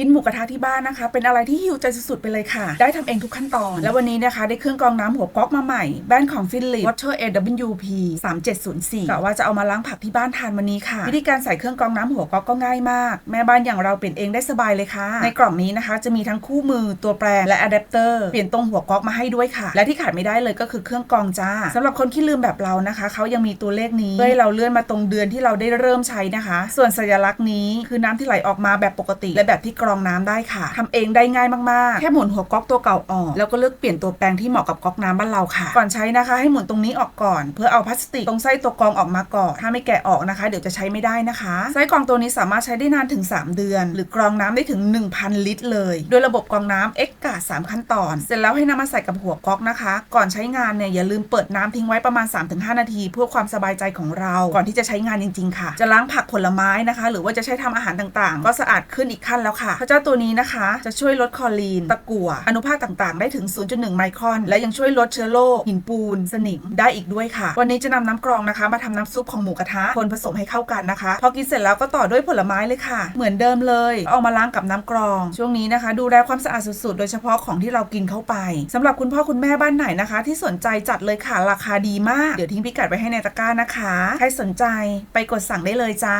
กินหมูกระทะที่บ้านนะคะ เป็นอะไรที่หิวใจสุดๆไปเลยค่ะ ได้ทำเองทุกขั้นตอน แล้ววันนี้นะคะ ได้เครื่องกรองน้ำหัวก๊อกมาใหม่ แบรนด์ของ Philips Water AWP 3704กะว่าจะเอามาล้างผักที่บ้านทานวันนี้ค่ะ วิธีการใส่เครื่องกรองน้ำหัวก๊อกก็ง่ายมาก แม่บ้านอย่างเราเปลี่ยนเองได้สบายเลยค่ะ ในกล่องนี้นะคะจะมีทั้งคู่มือตัวแปรและอะแดปเตอร์เปลี่ยนตรงหัวก๊อกมาให้ด้วยค่ะ และที่ขาดไม่ได้เลยก็คือเครื่องกรองจ้าสำหรับคนที่ลืมแบบเรานะคะเขายังมีตัวเลขนี้เพื่อให้เราเลื่อนมาตรงเดือนที่เราได้เริ่มใช้นะคะ ส่วนสัญลักษณ์นี้คือน้ำที่ไหลออกมาแบบปกติ และแบบที่กรองน้ำได้ค่ะทำเองได้ง่ายมากๆ แค่หมุนหัวก๊อกตัวเก่าออก แล้วก็เลือกเปลี่ยนตัวแปรงที่เหมาะกับก๊อกน้ำบ้านเราค่ะ ก่อนใช้นะคะให้หมุนตรงนี้ออกก่อน เพื่อเอาพลาสติกตรงไส้ตัวกรองออกมาก่อน ถ้าไม่แกะออกนะคะ เดี๋ยวจะใช้ไม่ได้นะคะไส้กรองตัวนี้สามารถใช้ได้นานถึง 3 เดือน หรือกรองน้ำได้ถึง 1,000 ลิตร เลย โดยระบบกรองน้ำ X กกา3ขั้นตอน เสร็จแล้วให้นำมาใส่กับหัวก๊อกนะคะ ก่อนใช้งานเนี่ยอย่าลืมเปิดน้ำทิ้งไว้ประมาณ 3-5 นาที เพื่อความสบายใจของเรา ก่อนที่จะใช้งานจริง ๆ ค่ะ จะล้างผักผลไม้นะคะ หรือว่าจะใช้ทำอาหารต่างๆ ก็สะอาดขึ้นอีกขั้นแล้วค่ะพระเจ้าตัวนี้นะคะ จะช่วยลดคอรีน ตะกั่วอนุภาคต่างๆ ได้ถึง 0.1 ไมครอน และยังช่วยลดเชื้อโรคหินปูน สนิมได้อีกด้วยค่ะ วันนี้จะนำน้ำกรองนะคะ มาทำน้ำซุปของหมูกระทะคนผสมให้เข้ากันนะคะ พอกินเสร็จแล้วก็ต่อด้วยผลไม้เลยค่ะ เหมือนเดิมเลยเอามาล้างกับน้ำกรอง ช่วงนี้นะคะ ดูแลความสะอาดสุดๆ โดยเฉพาะของที่เรากินเข้าไปสำหรับคุณพ่อคุณแม่บ้านไหนนะคะ ที่สนใจจัดเลยค่ะราคาดีมากเดี๋ยวทิ้งพิกัดไว้ให้ในตะกร้านะคะใครสนใจไปกดสั่งได้เลยจ้า